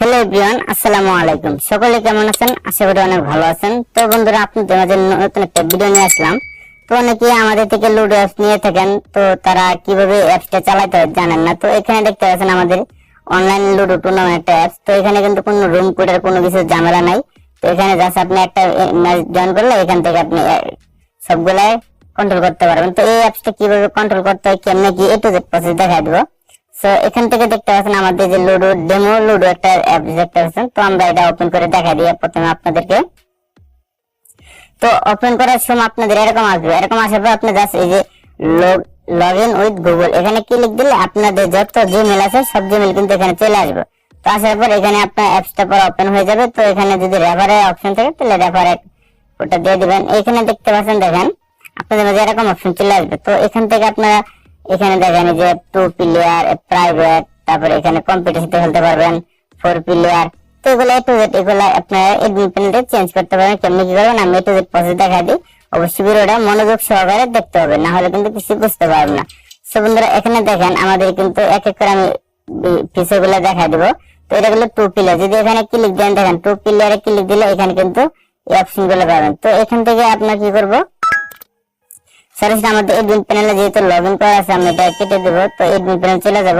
Hello everyone, আসসালামু আলাইকুম। সকলে কেমন আছেন? আশা করি অনেক ভালো আছেন। তো বন্ধুরা, আপনাদের মাঝে নতুন একটা ভিডিও নিয়ে আসলাম। তো অনেকে আমাদের থেকে লুডো অ্যাপস নিয়ে থাকেন। তো তারা কীভাবে অ্যাপসটা চালাতে হয় জানেন না। তো এখানে দেখতে পাচ্ছেন আমাদের অনলাইন লুডো টুর্নামেন্ট একটা অ্যাপস তো এখানে কিন্তু কোনো রুম কোডের কোনো কিছু ঝামেলা নাই। তো এখানে জাস্ট আপনি একটা ম্যাচ জয়েন করলে এখান থেকে আপনি সবগুলাই কন্ট্রোল করতে পারবেন। তো এই অ্যাপসটা কীভাবে কন্ট্রোল করতে হয়, কেমনে কি এ প্রসেস দেখা দিব। সো এখান থেকে দেখতে পাচ্ছেন আমাদের যে লুডো ডেমো লুডো একটা অ্যাপ দেখতে পাচ্ছেন তো আমরা এটা ওপেন করে দেখা দিই প্রথমে আপনাদেরকে। তো ওপেন করার সময় আপনাদের এরকম আসবে। এরকম আসার পর আপনি জাস্ট এই যে লগ ইন উইথ গুগল এখানে ক্লিক দিলে আপনাদের যত জিমেল আছে, সব জিমেল কিন্তু এখানে চলে আসবে। তো, আসার পর এখানে আপনার অ্যাপসটা পর ওপেন হয়ে যাবে। তো, এখানে যদি রেফারের অপশন থাকে, তাহলে রেফারে ওটা দিয়ে দিবেন। এখানে দেখতে পাচ্ছেন, দেখেন, আপনাদের মাঝে এরকম অপশন চলে আসবে। তো, এখান থেকে আপনারা এখানে দেখেন যে টু প্লেয়ার প্রাইভেট তারপরে এখানে কম্পিটিশন খেলতে পারবেন ফোর প্লেয়ার তো এগুলো টু এগুলো আপনারা চেঞ্জ করতে পারবেন, কেমনি কি করবেন, আমি টু প্রসেস দেখা দিই। অবশ্যই ভিডিওটা মনোযোগ সহকারে দেখতে হবে, না হলে কিন্তু কিছু বুঝতে পারবেন না। সো বন্ধুরা, এখানে দেখেন আমাদের কিন্তু এক এক করে আমি ফিচারগুলো দেখা দিব। তো এটা টু প্লেয়ার যদি এখানে ক্লিক দেন, দেখেন টু প্লেয়ারে ক্লিক দিলে এখানে কিন্তু এই অপশনগুলো পাবেন। তো এখান থেকে আপনার কি করব? সরাসরি আমাদের এডমিন প্যানেলে যেহেতু লগ ইন করা আছে আমি এটা কেটে দেবো। তো এডমিন প্যানেল চলে যাব।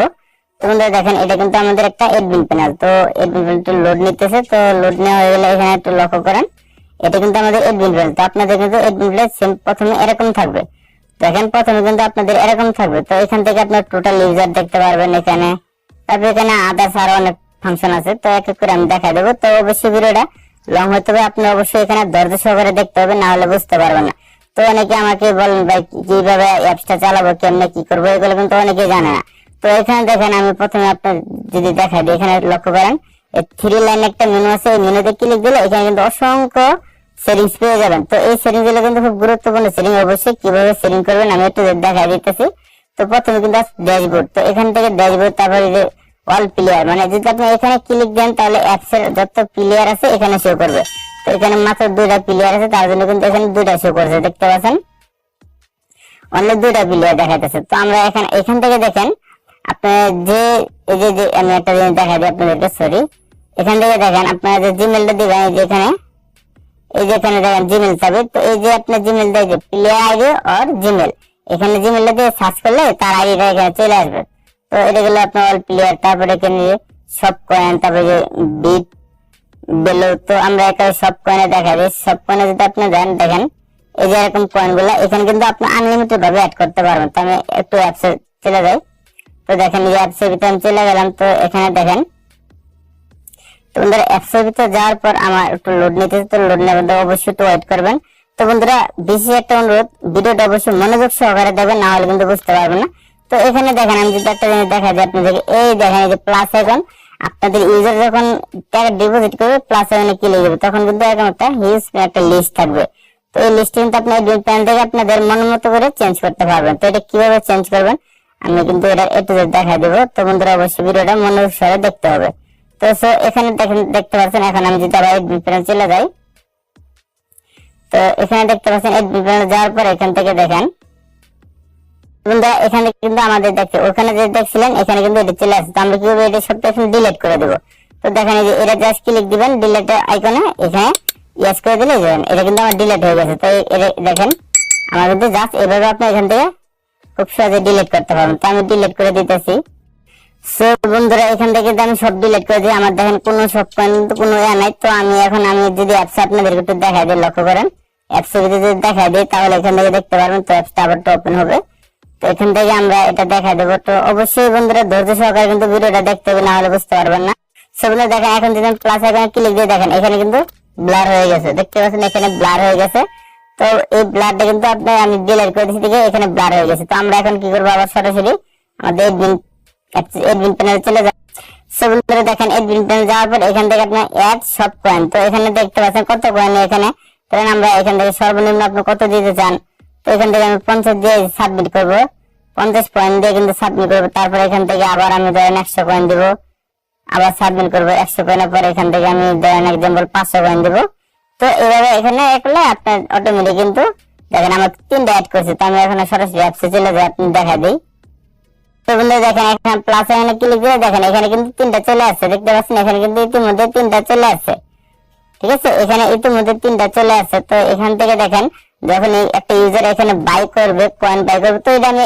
দেখেন, এটা কিন্তু আমাদের একটা এডমিন প্যানেল তো এডমিন লোড নিতেছে, তো লোড নেওয়া হয়ে গেলে এখানে একটু লক্ষ্য করেন। এটা কিন্তু আমাদের এডমিন প্যানেল তো আপনাদের কিন্তু এডমিন প্যানেল সেম প্রথমে এরকম থাকবে। দেখেন, প্রথমে কিন্তু আপনাদের এরকম থাকবে। তো এখান থেকে আপনার টোটাল ইউজার দেখতে পারবেন এখানে। তারপর এখানে আদার্স আরও অনেক ফাংশন আছে। তো এক এক করে আমি দেখা দেবো। তো অবশ্যই ভিডিওটা লং হতে হবে। আপনি অবশ্যই এখানে ধৈর্য সহকারে দেখতে হবে, না হলে বুঝতে পারবেন না। তো অনেকে আমাকে বলেন, ভাই, কীভাবে অ্যাপসটা চালাবো, কেমনে কি করব? এগুলো কিন্তু অনেকে জানে না। তো এখানে দেখেন, আমি প্রথমে আপনার যদি দেখাই এখানে লক্ষ্য করেন থ্রি লাইন একটা মেনু আছে, এই মেনুতে ক্লিক দিলে এখানে কিন্তু অসংখ্য সেটিংস পেয়ে যাবেন। তো এই সেটিংসগুলো কিন্তু খুব গুরুত্বপূর্ণ সেটিং অবশ্যই কীভাবে সেটিং করবেন আমি একটু দেখাই দিতেছি। তো প্রথমে কিন্তু ড্যাশবোর্ড তো এখান থেকে ড্যাশবোর্ড তারপরে যে অল প্লেয়ার মানে যদি আপনি এখানে ক্লিক দেন, তাহলে অ্যাপসের যত প্লেয়ার আছে, এখানে শো করবে। এখানে মাত্র দুইটা প্লেয়ার আছে, তার জন্য কিন্তু এখানে দুইটা শো করছে, দেখতে পাচ্ছেন? অনলি দুইটা প্লেয়ার দেখাইতেছে। তো আমরা এখানে, এখান থেকে দেখেন, আপনার যে, এই যে আমি একটা জিনিস দেখাই দিই আপনাদেরকে সরি এখান থেকে দেখেন, আপনারা যে জিমেলটা দিবেন, এই যে এখানে, এই যে এখানে দেখেন জিমেল চাবে, তো এই যে আপনার জিমেল যে প্লেয়ার আইডি আর জিমেল এখানে জিমেলটা দিয়ে সার্চ করলে তার আইডিটা এখানে চলে আসবে। তো এটা গেলে আপনার অল প্লেয়ার তারপরে এখানে সব কয়েন তারপরে যে বিট বেলো তো আমরা এখানে সব কয়েনে দেখা যায় সব কয়েনে যদি আপনি দেখেন, এই যে এরকম কয়েন এখানে কিন্তু আপনি আনলিমিটেড ভাবে অ্যাড করতে পারবেন। তো আমি একটু অ্যাপসে চলে যাই। তো দেখেন, এই অ্যাপসের ভিতরে আমি চলে গেলাম। তো এখানে দেখেন, তো বন্ধুরা অ্যাপসের ভিতরে যাওয়ার পর আমার একটু লোড নিতে তো লোড নেবেন তো অবশ্যই একটু ওয়েট করবেন। তো বন্ধুরা একটা অনুরোধ, ভিডিওটা অবশ্যই মনোযোগ সহকারে না হলে কিন্তু বুঝতে পারবেন না। তো এখানে দেখেন, আমি যদি একটা জিনিস দেখা যায় আপনাদেরকে, এই দেখেন, এই যে প্লাস এখন আপনাদের ইউজার যখন টাকা ডিপোজিট করবে প্লাস এখানে ক্লিক যাবে তখন কিন্তু এরকম একটা হিউজ একটা লিস্ট থাকবে। তো এই লিস্ট কিন্তু আপনি বিল প্যান থেকে আপনাদের মন মতো করে চেঞ্জ করতে পারবেন। তো এটা কীভাবে চেঞ্জ করবেন, আমি কিন্তু এটা একটু দেখা দেবো। তো বন্ধুরা, অবশ্যই ভিডিওটা মনোযোগ সহকারে দেখতে হবে। তো সো এখানে দেখেন, দেখতে পাচ্ছেন, এখন আমি যদি আবার এডমিন প্যানেল চলে যাই। তো এখানে দেখতে পাচ্ছেন এডমিন প্যানেল যাওয়ার পর এখান থেকে দেখেন এখানে কিন্তু আমাদের দেখছে ওখানে যে দেখছিলেন, এখানে কিন্তু এটা চলে আসছে। আমরা কীভাবে এটা সবটা এখন ডিলিট করে দেবো। তো দেখেন এটা জাস্ট ক্লিক দিবেন ডিলিট আইকনে এখানে ইয়েস করে দিলে যাবেন এটা কিন্তু আমার ডিলিট হয়ে গেছে। তো এই- এটা দেখেন, আমার কিন্তু জাস্ট এভাবে আপনি এখান থেকে খুব সহজে ডিলিট করতে পারবেন। তো আমি ডিলিট করে দিতেছি। সো বন্ধুরা, এখান থেকে আমি সব ডিলিট করে দিই, আমার দেখেন কোনো সব কিন্তু কোনো ইয়া নাই। তো আমি এখন, আমি যদি অ্যাপস আপনাদেরকে একটু দেখাই দিই, লক্ষ্য করেন। অ্যাপস যদি দেখাই দিই, তাহলে এখান থেকে দেখতে পারবেন, তো অ্যাপসটা আবার ওপেন হবে। এখান থেকে আমরা এটা দেখা দেবো। তো অবশ্যই বন্ধুরা ধৈর্য সহকারে কিন্তু ভিডিওটা দেখতে হবে, না হলে বুঝতে পারবেন না। সেগুলো দেখেন, এখন যদি প্লাস এখানে ক্লিক দিয়ে দেখেন, এখানে কিন্তু ব্লার হয়ে গেছে। দেখতে পাচ্ছেন এখানে ব্লার হয়ে গেছে। তো এই ব্লারটা কিন্তু আপনি আমি ডিলিট করে দিচ্ছি দিকে এখানে ব্লার হয়ে গেছে। তো আমরা এখন কি করব আবার সরাসরি আমাদের এডমিন এডমিন প্যানেল চলে যাবে সেগুলো দেখেন এডমিন প্যানেল যাওয়ার পর এখান থেকে আপনার অ্যাড সব কয়েন তো এখানে দেখতে পাচ্ছেন কত কয়েন এখানে। ধরেন আমরা এখান থেকে সর্বনিম্ন আপনি কত দিতে চান? এখান থেকে আমি পঞ্চাশ দিয়ে সাবমিট করব। পঞ্চাশ পয়েন্ট দিয়ে কিন্তু সাবমিট করব। তারপর এখান থেকে আবার আমি ধরেন একশো কয়েন দিব। আবার সাবমিট করব একশো কয়েনের পর এখান থেকে আমি ধরেন এক্সাম্পল পাঁচশো কয়েন দিব। তো এভাবে এখানে করলে আপনার অটোমেটিক কিন্তু দেখেন আমার তিনটা অ্যাড করছে, তো আমি এখানে সরাসরি অ্যাপসে চলে যাই আপনি দেখা দিই। তো বন্ধুরা দেখেন এখানে প্লাস এখানে ক্লিক করে দেখেন, এখানে কিন্তু তিনটা চলে আসছে। দেখতে পাচ্ছেন এখানে কিন্তু ইতিমধ্যে তিনটা চলে আসছে। ঠিক আছে? এখানে ইতিমধ্যে তিনটা চলে আসছে। তো এখান থেকে দেখেন যখন একটা ইউজার এখানে বাই করবে কয়েন বাই করবে, তো এটা আমি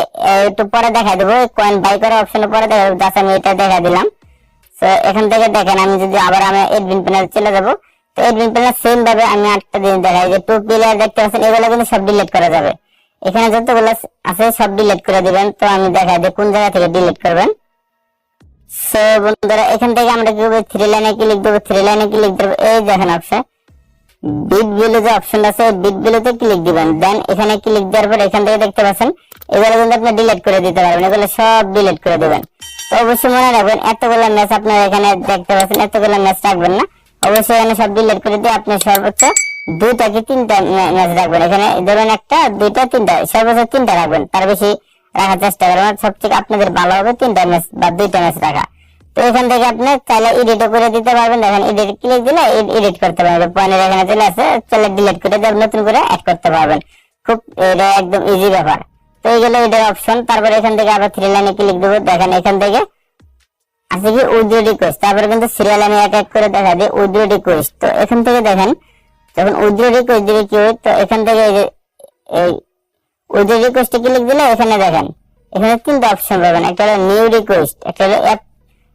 একটু পরে দেখা দেবো। কয়েন বাই করার অপশনে পরে দেখা দেবো আমি এটা দেখা দিলাম। তো এখান থেকে দেখেন, আমি যদি আবার আমি এডমিন প্যানেল চলে যাব, তো এডমিন প্যানেল সেম ভাবে আমি আটটা দিন দেখাই, যে টু প্লেয়ার দেখতে পাচ্ছেন, এগুলো কিন্তু সব ডিলিট করা যাবে। এখানে যতগুলো আছে সব ডিলিট করে দিবেন। তো আমি দেখাই যে কোন জায়গা থেকে ডিলিট করবেন। সো বন্ধুরা, এখান থেকে আমরা কি করব? থ্রি লাইনে ক্লিক দেবো থ্রি লাইনে ক্লিক দেবো এই দেখেন অপশন বিট বিলে যে অপশন আছে বিট বিলেতে ক্লিক দিবেন। দেন এখানে ক্লিক দেওয়ার পর এখান থেকে দেখতে পাচ্ছেন, এগুলো কিন্তু আপনি ডিলিট করে দিতে পারবেন, এগুলো সব ডিলিট করে দিবেন। তো অবশ্যই মনে রাখবেন, এতগুলো ম্যাচ আপনার এখানে দেখতে পাচ্ছেন, এতগুলো ম্যাচ রাখবেন না। অবশ্যই এখানে সব ডিলিট করে দিয়ে আপনি সর্বোচ্চ দুইটা কি তিনটা ম্যাচ রাখবেন। এখানে ধরুন একটা, দুইটা, তিনটা, সর্বোচ্চ তিনটা রাখবেন। তার বেশি রাখার চেষ্টা করবেন সবথেকে আপনাদের ভালো হবে তিনটা ম্যাচ বা দুইটা ম্যাচ রাখা। তো এখান থেকে আপনি চাইলে এডিটও করে দিতে পারবেন। দেখেন এডিট ক্লিক দিলে এডিট করতে পারবেন। পয়েন্টের এখানে চলে আসে চলে ডিলিট করে দিয়ে নতুন করে অ্যাড করতে পারবেন। খুব এটা একদম ইজি ব্যাপার। তো এইগুলো এটার অপশন তারপরে এখান থেকে আবার থ্রি লাইনে ক্লিক দেবো। দেখেন এখান থেকে আছে কি উইথড্র রিকোয়েস্ট তারপরে কিন্তু সিরিয়াল আমি এক এক করে দেখা দিই উইথড্র রিকোয়েস্ট তো এখান থেকে দেখেন, যখন উইথড্র রিকোয়েস্ট দিবে কি হয়, তো এখান থেকে এই এই উইথড্র রিকোয়েস্টে ক্লিক দিলে এখানে দেখেন, এখানে তিনটা অপশন পাবেন। একটা নিউ রিকোয়েস্ট একটা হলো অ্যাপ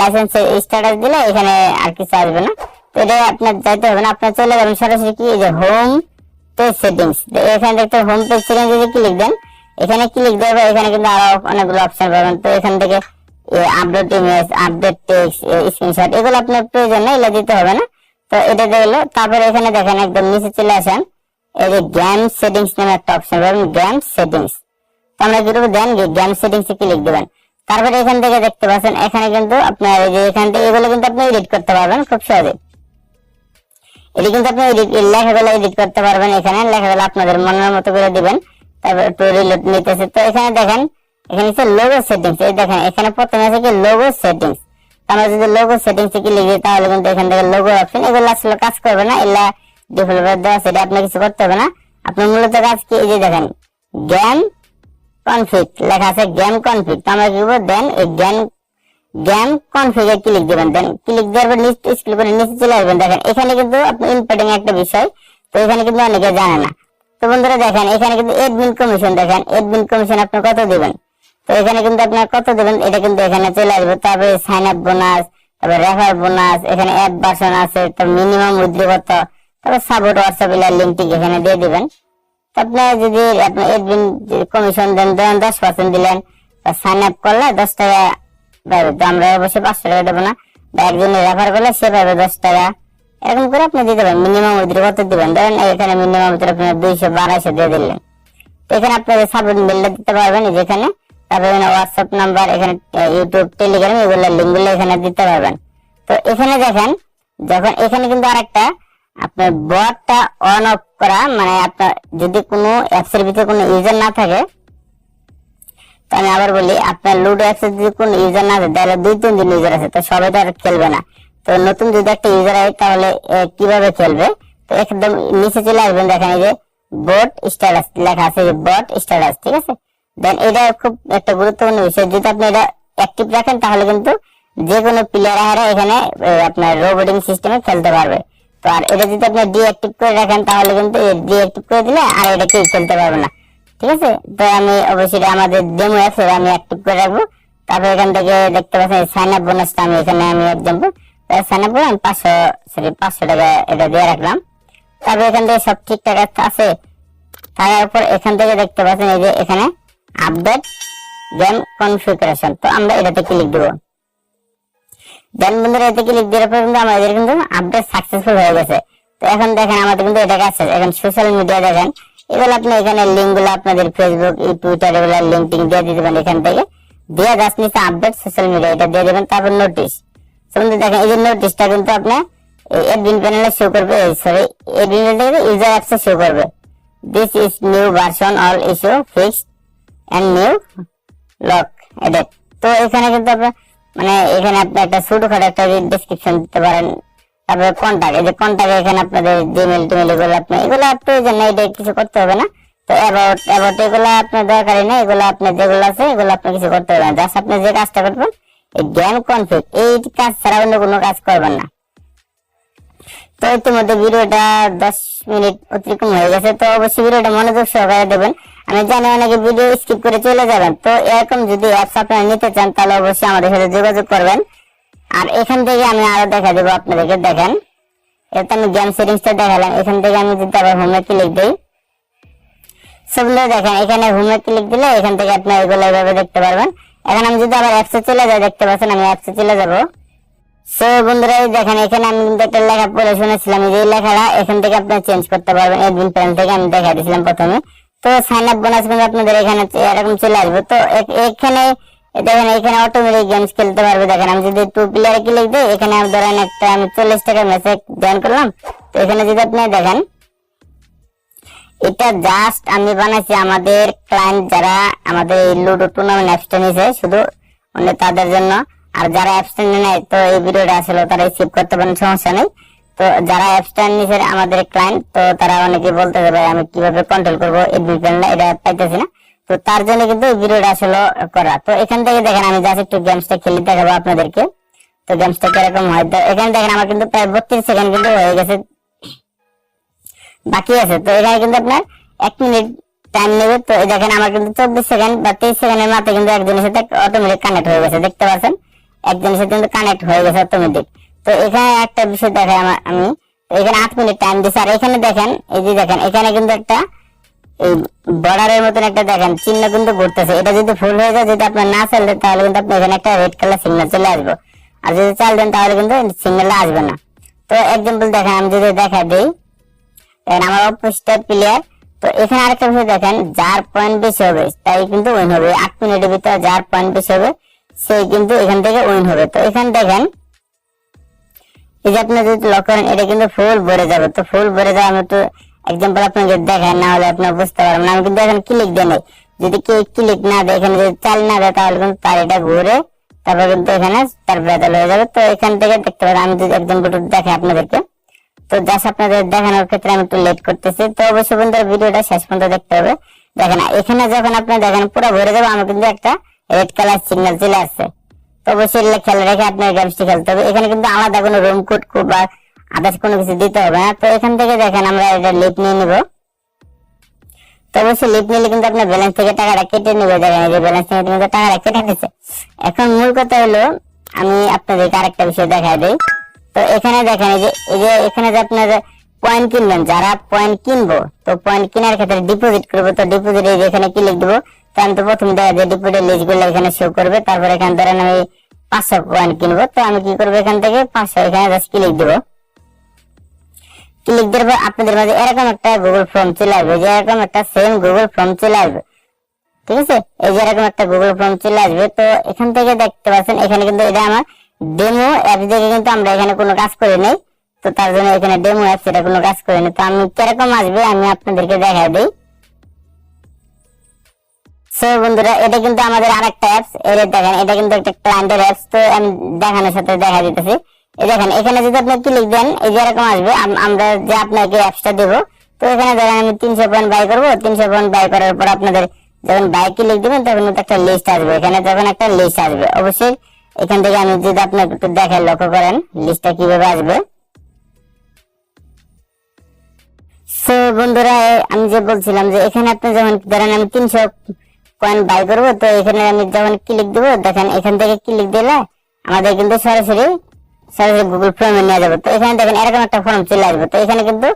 লাইসেন্স স্ট্যাটাস এখানে কি এখানে দেন কিন্তু এখান থেকে আপডেট আপডেট এগুলো আপনার প্রয়োজন দিতে হবে না। তো এটা তারপরে এখানে দেখেন একদম নিচে এই যে গেম সেটিংস নামে একটা অপশন পাবেন সেটিংস তো আমরা দেন গেম সেটিংস এ ক্লিক দিবেন। তারপরে এখান থেকে দেখতে পাচ্ছেন, এখানে কিন্তু আপনার এই যে এখান থেকে এগুলো কিন্তু আপনি এডিট করতে পারবেন খুব সহজে। এটি কিন্তু আপনি লেখাগুলো এডিট করতে পারবেন এখানে, লেখাগুলো আপনাদের মনের মতো করে দিবেন। তারপর একটু রিলোড নিতেছে। তো এখানে দেখেন, এখানে হচ্ছে লোগো সেটিংস এই দেখেন, এখানে প্রথমে আছে কি লোগো সেটিংস আমরা যদি লোগো সেটিংস কি লিখি তাহলে কিন্তু এখান থেকে লোগো অপশন এগুলো আসলে কাজ করবে না, এগুলা ডেভেলপার দেওয়া সেটা আপনি কিছু করতে হবে না। আপনার মূলত কাজ কি? এই যে দেখেন, জ্ঞান কনফিগ লেখা আছে জ্ঞান কনফিগ তো আমরা কি করব? দেন এই জ্ঞান জ্ঞান কনফিগে ক্লিক দিবেন। দেন ক্লিক দেওয়ার পর নিচে স্ক্রল করে নিচে চলে আসবেন। দেখেন, এখানে কিন্তু আপনি ইম্পর্টেন্ট একটা বিষয়, তো এখানে কিন্তু অনেকে জানে না। তো বন্ধুরা দেখেন, এখানে কিন্তু এডমিন কমিশন দেখেন এডমিন কমিশন আপনি কত দিবেন? তো এখানে কিন্তু আপনার কত দেবেন? এটা কিন্তু এখানে চলে আসবে। তারপরে সাইন আপ বোনাস তারপরে রেফার বোনাস এখানে অ্যাপ ভার্সন আছে তো মিনিমাম উইথড্র কত, তারপর সাপোর্ট হোয়াটসঅ্যাপ লিঙ্কটি এখানে দিয়ে দিবেন। আপনার যদি আপনার এডমিন কমিশন দেন দশ পার্সেন্ট দিলেন সাইন আপ করলে দশ টাকা আমরা পাঁচশো টাকা দেবো না। বা একজনের রেফার করলে সে পাবে দশ টাকা। এরকম করে আপনি দিতে পারেন মিনিমাম উইথড্র কত দিবেন। ধরেন এখানে মিনিমাম উইথড্র আপনি দুইশো দিয়ে দিলেন। এখানে দিতে পারবেন যেখানে তারপর এখানে হোয়াটসঅ্যাপ নাম্বার এখানে ইউটিউব টেলিগ্রাম এগুলো লিঙ্কগুলো এখানে দিতে পারবেন। তো এখানে দেখেন, যখন এখানে কিন্তু আরেকটা আপনার বটটা অন অফ করা মানে আপনার যদি কোনো অ্যাপসের ভিতরে কোনো ইউজার না থাকে, তো আমি আবার বলি, আপনার লুডো অ্যাপসে যদি কোনো ইউজার না থাকে, তাহলে দুই তিন দিন ইউজার আছে, তো সবাই তো আর খেলবে না। তো নতুন যদি একটা ইউজার হয়, তাহলে কীভাবে খেলবে? তো একদম নিচে চলে আসবেন, দেখেন এই যে বট স্ট্যাটাস লেখা আছে বট স্ট্যাটাস ঠিক আছে? দেন এটা খুব একটা গুরুত্বপূর্ণ বিষয়, যদি আপনি এটা অ্যাক্টিভ রাখেন, তাহলে কিন্তু যে কোনো প্লেয়ার হারা এখানে আপনার রোবোটিং সিস্টেমে খেলতে পারবে। তো আর এটা যদি আপনি করে রাখেন, তাহলে কিন্তু করে দিলে আর এটা কেউ খেলতে পারবে না। ঠিক আছে? তো আমি অবশ্যই আমাদের ডেমো আমি অ্যাক্টিভ করে রাখব। তারপর এখান থেকে দেখতে পাচ্ছেন সাইন আপ বোনাসটা আমি এখানে আমি এক্সাম্পল সাইন আপ করে আমি পাঁচশো সরি পাঁচশো টাকা এটা দিয়ে রাখলাম। তারপর এখান থেকে সব ঠিকঠাক আছে তারপর এখান থেকে দেখতে পাচ্ছেন এই যে এখানে আপডেট গেম কনফিগারেশন তো আমরা এটাতে ক্লিক দেবো। দেন বন্ধুরা এতে ক্লিক দেওয়ার পর কিন্তু আমাদের কিন্তু আপডেট সাকসেসফুল হয়ে গেছে। তো এখন দেখেন আমাদের কিন্তু এটা কাছে এখন সোশ্যাল মিডিয়া দেখেন, এগুলো আপনি এখানে লিঙ্কগুলো আপনাদের ফেসবুক টুইটার এগুলো লিঙ্ক দিয়ে দিতে পারেন এখান থেকে। দিয়ে জাস্ট নিচে আপডেট সোশ্যাল মিডিয়া এটা দিয়ে দেবেন, তারপর নোটিশ বন্ধু দেখেন, এই যে নোটিশটা কিন্তু আপনার অ্যাডমিন প্যানেলে শো করবে সরি অ্যাডমিন প্যানেলে ইউজার অ্যাপসে শো করবে। This is new version all issue fixed and new lock added তো এখানে কিন্তু আপনার মানে এখানে আপনি একটা ছোটখাটো একটা ডেসক্রিপশন দিতে পারেন। তারপরে কন্টাক্ট এই যে কন্টাক্ট এখানে আপনাদের জিমেল টিমেল এগুলো আপনি এগুলো প্রয়োজন নেই এটা কিছু করতে হবে না। তো অ্যাবাউট অ্যাবাউট এগুলো আপনার দরকারি নেই, এগুলো আপনার যেগুলো আছে, এগুলো আপনি কিছু করতে হবে না। জাস্ট আপনি যে কাজটা করবেন, এই গেম কনফিগ এই কাজ ছাড়া অন্য কোনো কাজ করবেন না। তো ইতিমধ্যে ভিডিওটা দশ মিনিট অতিরিক্ত হয়ে গেছে, তো অবশ্যই ভিডিওটা মনোযোগ সহকারে দেবেন আমি জানি অনেকে ভিডিও স্কিপ করে চলে যাবেন। তো এরকম যদি অ্যাপস আপনারা নিতে চান, তাহলে অবশ্যই আমাদের সাথে যোগাযোগ করবেন। আর এখান থেকে আমি আরও দেখা দেবো আপনাদেরকে, দেখেন। এটা আমি গেম সেটিংসটা দেখালাম। এখান থেকে আমি যদি আবার হোমে ক্লিক দিই সবগুলো দেখেন, এখানে হোমে ক্লিক দিলে এখান থেকে আপনি এগুলো এভাবে দেখতে পারবেন। এখন আমি যদি আবার অ্যাপসে চলে যাই, দেখতে পাচ্ছেন আমি অ্যাপসে চলে যাব। সো বন্ধুরা, এই দেখেন, এখানে আমি কিন্তু একটা লেখা পড়ে শুনেছিলাম। যে এই লেখাটা এখান থেকে আপনি চেঞ্জ করতে পারবেন। এডমিন প্যানেল থেকে আমি দেখা দিয়েছিলাম প্রথমে। তো সাইন আপ বোনাস কিন্তু আপনাদের এখানে এরকম চলে আসবে। তো এখানে দেখেন, এখানে অটোমেটিক গেমস খেলতে পারবে। দেখেন, আমি যদি টু প্লেয়ারে ক্লিক দিই, এখানে আমি ধরেন একটা, আমি চল্লিশ টাকা মেসেজ জয়েন করলাম। তো এখানে যদি আপনি দেখেন, এটা জাস্ট আমি বানাইছি আমাদের ক্লায়েন্ট যারা আমাদের এই লুডো টুর্নামেন্ট অ্যাপসটা নিয়েছে শুধু মানে তাদের জন্য। আর যারা অ্যাপসটা নেয় তো এই ভিডিওটা আসলে তারা স্কিপ করতে পারেন, সমস্যা নেই। তো যারা অ্যাপসটা নিয়েছে আমাদের ক্লায়েন্ট তো তারা অনেকে বলতে হবে আমি কীভাবে কন্ট্রোল করব? এডমিট প্যানেল এটা পাইতেছি না। তো তার জন্য কিন্তু ভিডিওটা আসলে করা। তো এখান থেকে দেখেন, আমি জাস্ট একটু গেমসটা খেলে, দেখাবো আপনাদেরকে। তো গেমসটা কীরকম হয়? তো এখানে দেখেন, আমার কিন্তু প্রায় বত্রিশ সেকেন্ড কিন্তু হয়ে গেছে। বাকি আছে। তো এখানে কিন্তু আপনার এক মিনিট টাইম নেবে। তো এই দেখেন, আমার কিন্তু চব্বিশ সেকেন্ড বা তেইশ সেকেন্ডের মাথায় কিন্তু একজনের সাথে অটোমেটিক কানেক্ট হয়ে গেছে। দেখতে পাচ্ছেন? একজনের সাথে কিন্তু কানেক্ট হয়ে গেছে অটোমেটিক তো এখানে একটা বিষয় দেখাই আমি। এখানে আট মিনিট টাইম দিচ্ছে আর এখানে দেখেন, এই যে দেখেন, এখানে কিন্তু একটা এই বর্ডারের মতন একটা দেখেন চিহ্ন কিন্তু ঘুরতেছে। এটা যদি ফুল হয়ে যায়, যদি আপনার না চাল তাহলে কিন্তু আপনার এখানে একটা রেড কালার সিগন্যাল চলে আসবে। আর যদি চাল দেন, তাহলে কিন্তু সিগন্যাল আসবে না। তো এক্সাম্পল দেখেন, আমি যদি দেখা দিই। দেখেন, আমার অপোজিটের প্লেয়ার তো এখানে আরেকটা বিষয় দেখেন, যার পয়েন্ট বেশি হবে, তাই কিন্তু উইন হবে। আট মিনিটের ভিতরে যার পয়েন্ট বেশি হবে সেই কিন্তু এখান থেকে উইন হবে। তো এখানে দেখেন এই যে যদি লক্ষ্য করেন এটা কিন্তু ফুল ভরে যাবে। তো ফুল ভরে যাবে আমি একটু এক্সাম্পল আপনাকে দেখান না হলে আপনার বুঝতে পারবেন আমি কিন্তু এখন ক্লিক দেয় নাই। যদি কেউ ক্লিক না দেয়, এখানে যদি চাল না দেয়, তাহলে কিন্তু তার এটা ঘুরে তারপর কিন্তু এখানে তার বেদল হয়ে যাবে। তো এখান থেকে দেখতে পারেন, আমি যদি এক্সাম্পল দেখাই আপনাদেরকে। তো জাস্ট আপনাদের দেখানোর ক্ষেত্রে আমি একটু লেট করতেছি। তো অবশ্যই বন্ধুরা ভিডিওটা শেষ পর্যন্ত দেখতে হবে। দেখেন, এখানে যখন আপনি দেখেন, পুরো ভরে যাবে, আমার কিন্তু একটা রেড কালার সিগন্যাল চলে আসছে। তো অবশ্যই এগুলো খেয়াল রেখে খেলতে হবে। এখানে কিন্তু আলাদা কোনো রুম কোড বা আদার্স কোনো কিছু দিতে হবে না। তো এখান থেকে দেখেন আমরা এটা লিপ নিয়ে নিব। লিপ নিলে কিন্তু আপনার ব্যালেন্স থেকে টাকাটা কেটে দেখেন এই যে ব্যালেন্স থেকে কিন্তু টাকাটা কেটে এখন মূল কথা হলো, আমি আপনাদেরকে আরেকটা বিষয় দেখাই তো এখানে দেখেন এই যে এই যে এখানে যে আপনার পয়েন্ট কিনবেন, যারা পয়েন্ট কিনবো, তো পয়েন্ট কেনার ক্ষেত্রে ডিপোজিট করব, তো ডিপোজিট এখানে ক্লিক দিব আমি তো প্রথম দেখা যায় ডিপোজিটের লিস্টগুলো এখানে শো করবে, তারপর এখানে ধরেন আমি পাঁচশো পয়েন্ট কিনবো, তো আমি কি করব এখান থেকে পাঁচশো, এখানে জাস্ট ক্লিক দিব। ক্লিক দেওয়ার পর আপনাদের মাঝে এরকম একটা গুগল ফর্ম চলে আসবে, যে এরকম একটা সেম গুগল ফর্ম চলে আসবে। ঠিক আছে? এই যে এরকম একটা গুগল ফর্ম চলে আসবে, তো এখান থেকে দেখতে পাচ্ছেন, এখানে কিন্তু এটা আমার ডেমো অ্যাপ থেকে কিন্তু আমরা এখানে কোনো কাজ করি নাই। তো তার জন্য এখানে ডেমো অ্যাপ সেটা কোনো কাজ করি নাই। তো আমি কীরকম আসবে আমি আপনাদেরকে দেখাই দিই। সো বন্ধুরা, এটা কিন্তু আমাদের আরেকটা অ্যাপস এর দেখেন, এটা কিন্তু একটা ক্লায়েন্টের অ্যাপস তো আমি দেখানোর সাথে দেখা দিতেছি। এই দেখেন, এখানে যদি আপনি ক্লিক দেন, এই যে এরকম আসবে আমরা যে আপনাকে অ্যাপসটা দেবো, তো এখানে ধরেন আমি তিনশো পয়েন্ট বাই করব। তিনশো পয়েন্ট বাই করার পর আপনাদের যখন বাই ক্লিক দিবেন, তখন একটা লিস্ট আসবে। এখানে যখন একটা লিস্ট আসবে, অবশ্যই এখান থেকে আমি যদি আপনাকে একটু দেখেন লক্ষ্য করেন লিস্টটা কীভাবে আসবে। সো বন্ধুরা আমি যে বলছিলাম যে এখানে আপনি যখন ধরেন আমি তিনশো পয়েন্ট বাই করব, তো এখানে আমি যখন ক্লিক দেবো, দেখেন এখান থেকে ক্লিক দিলে আমাদের কিন্তু সরাসরি সরাসরি গুগল ফর্মে নিয়ে যাবে। তো এখানে দেখেন এরকম একটা ফর্ম চলে আসবে। তো এখানে কিন্তু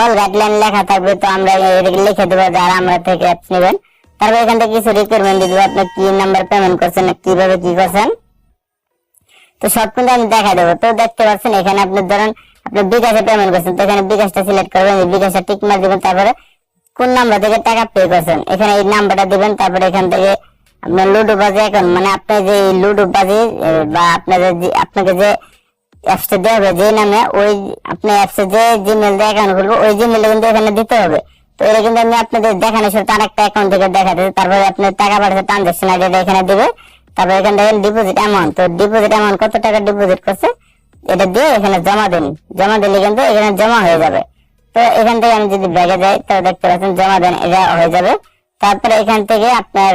অল গাইডলাইন লেখা থাকবে, তো আমরা এটাকে লিখে দেবো যারা আমরা থেকে অ্যাপস নেবেন। তারপর এখান থেকে কিছু রিকোয়ারমেন্ট দিয়ে আপনি কি নাম্বার পেমেন্ট করছেন, কীভাবে কি করছেন। তো সব কিন্তু আমি দেখা দেবো। তো দেখতে পাচ্ছেন, এখানে আপনি ধরেন, আপনি বিকাশে পেমেন্ট করছেন, তো এখানে বিকাশটা সিলেক্ট করবেন বিকাশটা টিক মার দিবেন, তারপরে কোন নাম্বার থেকে টাকা পে করছেন? এখানে এই নাম্বারটা দিবেন, তারপরে এখান থেকে আপনার লুডো বাজে এখন মানে আপনি যে লুডো বাজে বা আপনার আপনাকে যে অ্যাপসটা দেওয়া হবে যে নামে ওই আপনি অ্যাপসে যে জিমেল দিয়ে অ্যাকাউন্ট খুলবো, ওই জিমেলে কিন্তু এখানে দিতে হবে। তো এটা কিন্তু আমি আপনাদের দেখানো শুরু তার একটা অ্যাকাউন্ট থেকে দেখা দেখাতে তারপরে আপনার টাকা পাঠাতে ট্রানজাকশন আইডিটা এখানে দিবে। তারপরে এখানে দেখেন ডিপোজিট অ্যামাউন্ট তো ডিপোজিট অ্যামাউন্ট কত টাকা ডিপোজিট করছে, এটা দিয়ে এখানে জমা দিন। জমা দিলে কিন্তু এখানে জমা হয়ে যাবে। তো এখান থেকে আমি যদি ব্যাগে যাই তো দেখতে পাচ্ছেন জমা দেন, এটা হয়ে যাবে। তারপরে এখান থেকে আপনার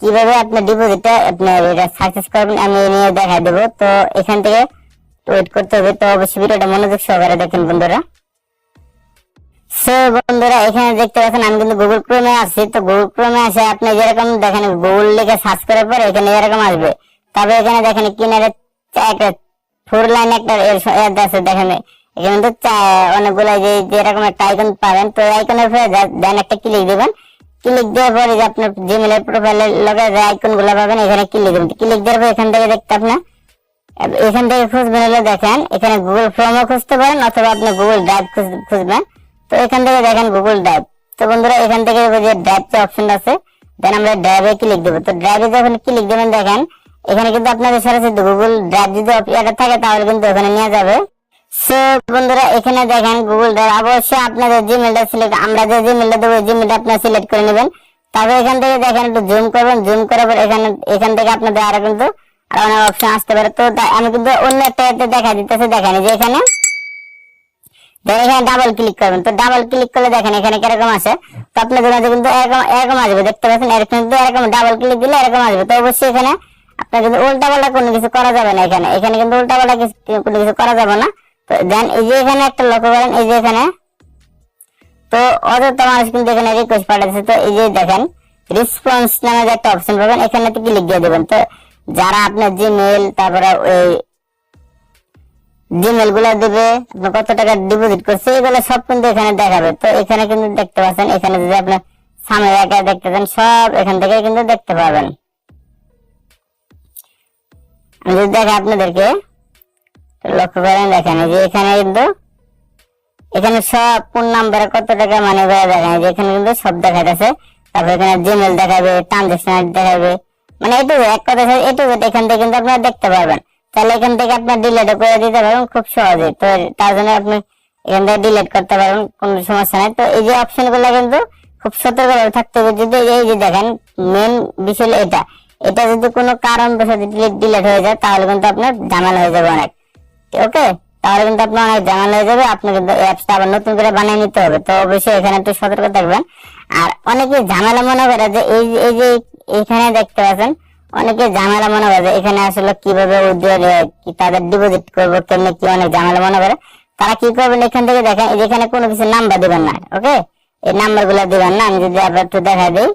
কীভাবে আপনার ডিপোজিটটা আপনার এটা সাকসেস করবেন, আমি এই নিয়ে দেখাই দেবো। তো এখান থেকে ওয়েট করতে হবে, তো অবশ্যই ভিডিওটা মনোযোগ সহকারে দেখেন বন্ধুরা। সো বন্ধুরা, এখানে দেখতে পাচ্ছেন আমি কিন্তু গুগল ক্রোমে আছি। তো গুগল ক্রোমে আসে আপনি যেরকম দেখেন গুগল লিখে সার্চ করার পর এখানে এরকম আসবে। তবে এখানে দেখেন কিনারে একটা ফোর লাইন একটা আছে, দেখেন। এখানে তো অনেকগুলো যে যেরকম একটা আইকন পাবেন, তো আইকনের উপরে দেন একটা ক্লিক দিবেন। ক্লিক দেওয়ার পরে যে আপনার জিমেলের প্রোফাইলের লগে যে আইকনগুলো পাবেন, এখানে ক্লিক দিবেন। ক্লিক দেওয়ার পর এখান থেকে দেখতে আপনার, এখান থেকে খুঁজবেন হলে দেখেন, এখানে গুগল ফর্মও খুঁজতে পারেন, অথবা আপনি গুগল ড্রাইভ খুঁজবেন। তো এখান থেকে দেখেন গুগল ড্রাইভ তো বন্ধুরা, এখান থেকে যে ড্রাইভ যে অপশন আছে, দেন আমরা ড্রাইভে ক্লিক দেবো। তো ড্রাইভে যখন ক্লিক দেবেন, দেখেন, এখানে কিন্তু আপনাদের সরাসরি গুগল ড্রাইভ যদি এটা থাকে, তাহলে কিন্তু ওখানে নিয়ে যাবে। বন্ধুরা, এখানে দেখেন গুগল ড্রাইভ অবশ্যই আপনাদের জিমেলটা সিলেক্ট আমরা যে জিমেলটা দেবো জিমেলটা আপনারা সিলেক্ট করে নেবেন। তারপর এখান থেকে দেখেন একটু জুম করবেন। জুম করার পর এখানে এখান থেকে আপনাদের আরও কিন্তু আর অনেক অপশন আসতে পারে। তো আমি কিন্তু অন্য একটা দেখা দিতেছে। দেখেন যে এখানে এখানে ডাবল ক্লিক করবেন। তো ডাবল ক্লিক করলে দেখেন এখানে কীরকম আসে তো আপনাদের মাঝে কিন্তু এরকম এরকম আসবে, দেখতে পাচ্ছেন? এরকম কিন্তু এরকম ডাবল ক্লিক দিলে এরকম আসবে। তো অবশ্যই এখানে আপনার কিন্তু উল্টা পাল্টা কোনো কিছু করা যাবে না এখানে। এখানে কিন্তু উল্টা পাল্টা কোনো কিছু করা যাবে না। তো দেন এই যে এখানে একটা লক্ষ্য করেন, এই যে এখানে। তো অযথা মানুষ কিন্তু এখানে রিকোয়েস্ট পাঠাচ্ছে। তো এই যে দেখেন রেসপন্স নামে একটা অপশন পাবেন এখানে ক্লিক দিয়ে দেবেন। তো যারা আপনার জিমেল তারপরে ওই জিমেলগুলা দিবে কত টাকা ডিপোজিট করছে, এগুলো সব কিন্তু এখানে দেখাবে। তো এখানে কিন্তু দেখতে পাচ্ছেন, এখানে যদি আপনি সামনে একা দেখতে চান, সব এখান থেকে কিন্তু দেখতে পাবেন। আমি যদি দেখে আপনাদেরকে তো লক্ষ্য করেন, দেখেন যে এখানে কিন্তু, এখানে সব কোন নাম্বারে কত টাকা মানে করে দেখেন যে এখানে কিন্তু সব দেখাইতেছে। তারপর এখানে জিমেল দেখাবে ট্রানজেকশন দেখাবে। মানে এটু এক কথা এটু এখান থেকে কিন্তু আপনারা দেখতে পারবেন। তাহলে এখান থেকে আপনার ডিলেট করে দিতে পারবেন খুব সহজে। তো তার জন্য আপনি এখান থেকে ডিলেট করতে পারবেন, কোনো সমস্যা নাই। তো এই যে অপশনগুলো কিন্তু খুব সতর্কভাবে থাকতে হবে। যদি এই যে দেখেন মেন বিষয় এটা। এটা যদি কোনো কারণ বসে ডিলেট হয়ে যায়, তাহলে কিন্তু আপনার ঝামেলা হয়ে যাবে অনেক। ওকে তাহলে কিন্তু আপনার অনেক ঝামেলা হয়ে যাবে। আপনি কিন্তু অ্যাপসটা আবার নতুন করে বানিয়ে নিতে হবে। তো অবশ্যই এখানে একটু সতর্ক থাকবেন। আর অনেকে ঝামেলা মনে করে যে এই যে- এই যে এখানে দেখতে পাচ্ছেন, অনেকে ঝামেলা মনে করে এখানে আসলে কীভাবে উদ্যোগ তাদের ডিপোজিট করব, কেমনি কি অনেক ঝামেলা মনে করে। তারা কি করবেন? এখান থেকে দেখেন, এই যে এখানে কোনো কিছু নাম্বার দিবেন না ওকে এই নাম্বারগুলো দিবেন না। আমি যদি আবার একটু দেখা দিই।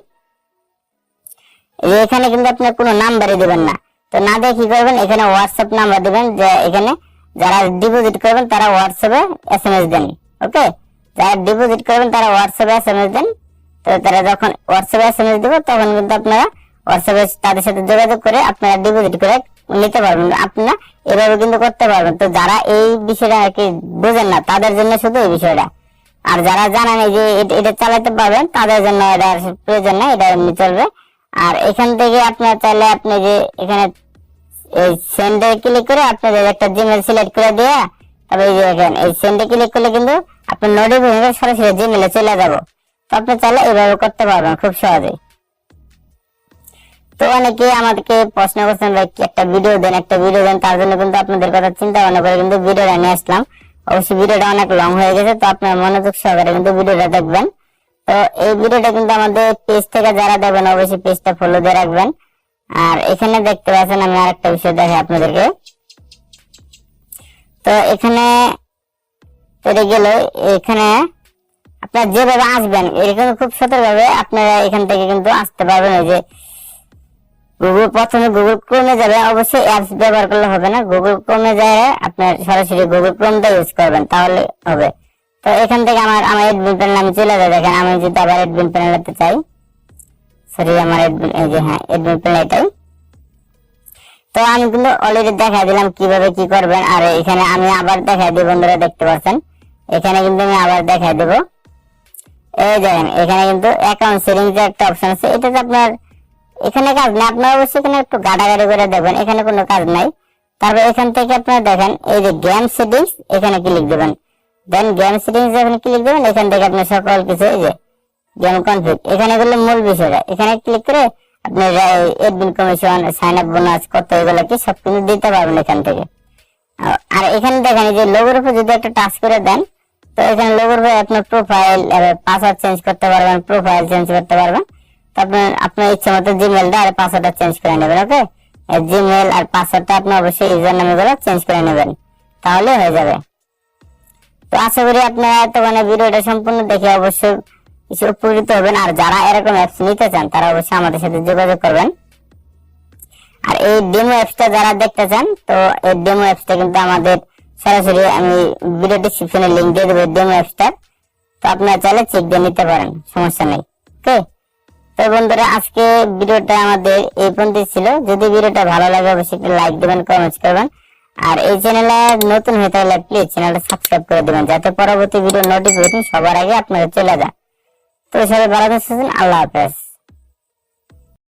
এখানে কিন্তু আপনার কোনো নাম্বারই দিবেন না। তো না দিয়ে কি করবেন? এখানে হোয়াটসঅ্যাপ নাম্বার দিবেন যে এখানে যারা ডিপোজিট করবেন, তারা হোয়াটসঅ্যাপে S M S then okay যারা ডিপোজিট করবেন, তারা হোয়াটসঅ্যাপে এস এম এস দেন। তো তারা যখন হোয়াটসঅ্যাপে এস দিবে, তখন কিন্তু আপনারা হোয়াটসঅ্যাপে তাদের সাথে যোগাযোগ করে আপনারা ডিপোজিট করে নিতে পারবেন। আপনারা এভাবে কিন্তু করতে পারবেন। তো যারা এই বিষয়টা আর কি বোঝেন না, তাদের জন্য শুধু এই বিষয়টা। আর যারা জানেন যে এট- চালাতে পারবেন, তাদের জন্য এটা প্রয়োজন নাই, এটা এমনি চলবে। আর এখান থেকে আপনার চাইলে আপনি যে এখানে এই সেন্ডে ক্লিক করে আপনাদের একটা জিমেল সিলেক্ট করে তবে এই যে এখানে এই সেন্ডে ক্লিক করলে কিন্তু নোটিফিকেশন সরাসরি জিমেলে চলে যাব। তো আপনি চাইলে এভাবে করতে পারবেন খুব সহজেই। তো অনেকে আমাদেরকে প্রশ্ন করছেন, ভাই একটা ভিডিও দেন, একটা ভিডিও দেন? তার জন্য কিন্তু আপনাদের কথা চিন্তা ভাবনা করে কিন্তু ভিডিওটা নিয়ে আসলাম। অবশ্যই ভিডিওটা অনেক লং হয়ে গেছে, তো আপনার মনোযোগ সহকারে কিন্তু ভিডিওটা দেখবেন। তো এই ভিডিওটা কিন্তু আমাদের পেজ থেকে যারা দেখবেন, অবশ্যই পেজটা ফলো দিয়ে রাখবেন। আর এখানে দেখতে পাচ্ছেন আমি আরেকটা বিষয় দেখাই আপনাদেরকে। তো এখানে এটা গেল, এখানে আপনারা যেভাবে আসবেন এরকম খুব সতর্কভাবে আপনারা এখান থেকে কিন্তু আসতে পারবেন। এই যে গুগল প্রথমে গুগল ক্রোমে যাবে, অবশ্যই অ্যাপস ব্যবহার করলে হবে না। গুগল ক্রোমে যায় আপনার সরাসরি গুগল ক্রোমটা ইউজ করবেন, তাহলে হবে। তো এখান থেকে আমার আমার এডমিন প্যানেল আমি চলে যাই, দেখেন আমি যদি আবার এডমিন প্যানেলতে চাই সরি আমার প্যানেল এটাই তো আমি কিন্তু অলরেডি দেখা দিলাম কীভাবে কি করবেন, আর এখানে আমি আবার দিই বন্ধুরা, দেখতে পাচ্ছেন? এখানে কিন্তু আমি আবার দেবো। এই দেখেন, এখানে কিন্তু অ্যাকাউন্ট একটা অপশন আছে এটাতে আপনার এখানে কাজ নেই আপনারা অবশ্যই এখানে একটু গাড়াগাড়ি করে দেখবেন, এখানে কোনো কাজ নাই। তারপর এখান থেকে আপনারা দেখেন, এই যে গেম সেটিংস এখানে ক্লিক দেবেন। দেন গেম সেটিংস এখানে ক্লিক দেবেন, এখান থেকে আপনি সকল কিছু, এই যে গেম কনফিগ এখানে গেলে মূল বিষয়টা এখানে ক্লিক করে আপনি admin commission sign up bonus কত এগুলো কি সব কিছু দিতে পারবেন এখান থেকে। আর- এখানে দেখেন যে লোগোর উপর যদি একটা টাচ করে দেন, তো এখানে লোগোর উপর আপনার প্রোফাইল পাসওয়ার্ড চেঞ্জ করতে পারবেন প্রোফাইল চেঞ্জ করতে পারবেন। তো আপনার আপনার ইচ্ছা মতো জিমেলটা আর পাসওয়ার্ডটা চেঞ্জ করে নেবেন ওকে জিমেল আর পাসওয়ার্ডটা আপনি অবশ্যই ইউজার নামে গুলো চেঞ্জ করে নেবেন। তাহলে হয়ে যাবে। তো আশা করি আপনারা এতক্ষণে ভিডিওটা সম্পূর্ণ দেখে অবশ্যই কিছু উপকৃত হবেন। আর যারা এরকম অ্যাপস নিতে চান, তারা অবশ্যই আমাদের সাথে যোগাযোগ করবেন। আর এই ডেমো অ্যাপসটা যারা দেখতে চান, তো এই ডেমো অ্যাপসটা কিন্তু আমাদের সরাসরি আমি ভিডিও ডিসক্রিপশনে লিংক দিয়ে দেবো ডেমো অ্যাপসটা তো আপনারা চাইলে চেক দিয়ে নিতে পারেন, সমস্যা নেই। ওকে তো বন্ধুরা, আজকে ভিডিওটা আমাদের এই পর্যন্ত ছিল। যদি ভিডিওটা ভালো লাগে, অবশ্যই একটা লাইক দেবেন কমেন্ট করবেন। আর এই চ্যানেলে নতুন হয়ে থাকলে প্লিজ চ্যানেলটা সাবস্ক্রাইব করে দেবেন, যাতে পরবর্তী ভিডিও নোটিফিকেশন সবার আগে আপনাদের চলে যায়। তো সবাই ভালো থাকছেন আল্লাহ হাফেজ।